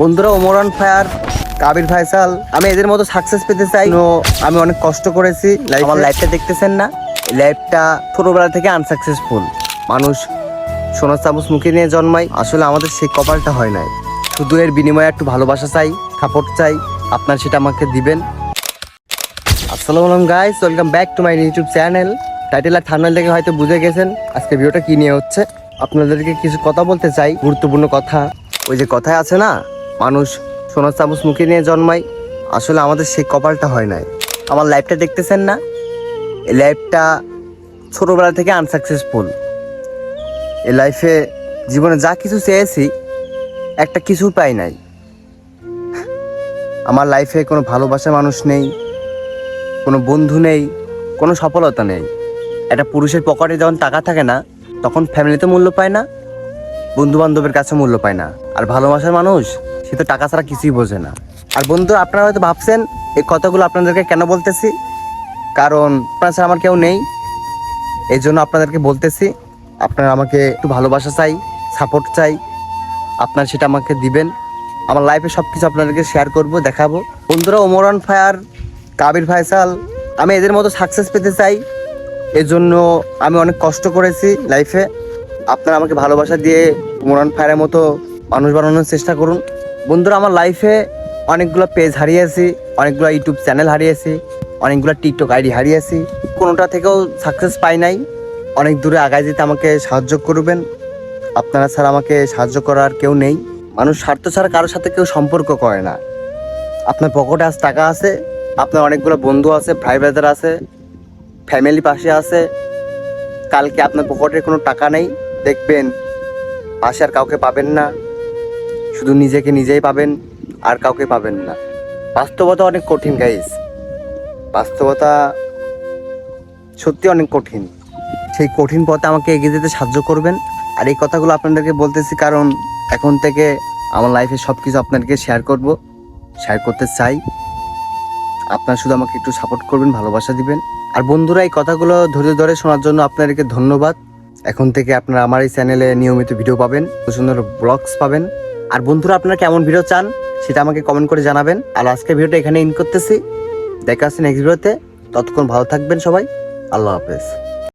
বন্ধুরা ওমরান ফায়ার কাবির ফায়সাল আমি এদের মতো সাকসেস পেতে চাই। আমি অনেক কষ্ট করেছি। আমার লাইফটা দেখতেছেন না। লাইফটা ছোটবেলা থেকে আনসাকসেসফুল মানুষ সোনার চামচ মুখে নিয়ে জন্মায়। আসলে আমাদের সেই কপালটা হয় নাই। শুধু এর বিনিময়ে একটু ভালোবাসা চাই সাপোর্ট চাই। আপনার সেটা আমাকে দিবেন। আসসালামু আলাইকুম guys welcome back to my YouTube channel title R thumbnail থেকে হয়তো বুঝে গেছেন আজকে ভিডিওটা কী নিয়ে হচ্ছে। আপনাদেরকে কিছু কথা বলতে চাই। গুরুত্বপূর্ণ কথা। ওই যে কথায় আছে না মানুষ সোনার চামচ মুখে নিয়ে জন্মায়। আসলে আমাদের সেই কপালটা হয় নাই। আমার লাইফটা দেখতেছেন না? এই লাইফটা ছোটোবেলা থেকে আনসাকসেসফুল এই লাইফে জীবনে যা কিছু চেয়েছি, একটা কিছু পাই নাই। আমার লাইফে কোনো ভালোবাসার মানুষ নেই, কোনো বন্ধু নেই, কোনো সফলতা নেই। একটা পুরুষের পকেটে যখন টাকা থাকে না, তখন ফ্যামিলিতে মূল্য পায় না বন্ধু বান্ধবের কাছে মূল্য পায় না। আর ভালোবাসার মানুষ সে তো টাকা ছাড়া কিছুই বোঝে না। আর বন্ধু, আপনারা হয়তো ভাবছেন, এই কথাগুলো আপনাদেরকে কেন বলতেছি? কারণ আপনার ছাড়া আমার কেউ নেই। এই জন্য আপনাদেরকে বলতেছি, আপনারা আমাকে একটু ভালোবাসা চাই সাপোর্ট চাই। আপনারা সেটা আমাকে দিবেন। আমার লাইফে সব কিছু আপনাদেরকে শেয়ার করব, দেখাবো। বন্ধুরা, ওমরান ফায়ার, কাবির ফায়সাল, আমি এদের মতো সাকসেস পেতে চাই। এজন্য আমি অনেক কষ্ট করেছি লাইফে আপনারা আমাকে ভালোবাসা দিয়ে ওমরান ফায়ারের মতো মানুষ বানানোর চেষ্টা করুন। বন্ধুরা, আমার লাইফে অনেকগুলো পেজ হারিয়েছি, অনেকগুলো ইউটিউব চ্যানেল হারিয়েছি, অনেকগুলো টিকটক আইডি হারিয়েছি। কোনোটা থেকেও সাকসেস পাই নাই। অনেক দূরে আগায় যেতে আমাকে সাহায্য করবেন। আপনারা ছাড়া আমাকে সাহায্য করার কেউ নেই। মানুষ স্বার্থ ছাড়া কারোর সাথে কেউ সম্পর্ক করে না। আপনার পকেটে আজ টাকা আছে, আপনার অনেকগুলো বন্ধু আছে ভাই ব্রাদার আছে ফ্যামিলি পাশে আছে। কালকে আপনার পকেটে কোনো টাকা নেই, দেখবেন পাশে আর কাউকে পাবেন না। শুধু নিজেকে নিজেই পাবেন আর কাউকে পাবেন না। বাস্তবতা অনেক কঠিন গাইস বাস্তবতা সত্যি অনেক কঠিন। সেই কঠিন পথে আমাকে এগিয়ে যেতে সাহায্য করবেন। আর এই কথাগুলো আপনাদেরকে বলতেছি কারণ এখন থেকে আমার লাইফে সব কিছু আপনাদেরকে শেয়ার করব। শেয়ার করতে চাই। আপনারা শুধু আমাকে একটু সাপোর্ট করবেন, ভালোবাসা দিবেন। আর বন্ধুরা, এই কথাগুলো ধৈর্য ধরে শোনার জন্য আপনাদেরকে ধন্যবাদ। এখন থেকে আপনারা আমার এই চ্যানেলে নিয়মিত ভিডিও পাবেন। সুন্দর ব্লগস পাবেন। আর বন্ধুরা, আপনারা কেমন ভিডিও চান সেটা আমাকে কমেন্ট করে জানাবেন। আর আজকে ভিডিওটা এখানে ইন করতেছি। দেখা আসছে নেক্সট ভিডিওতে ততক্ষণ ভালো থাকবেন সবাই। আল্লাহ হাফেজ।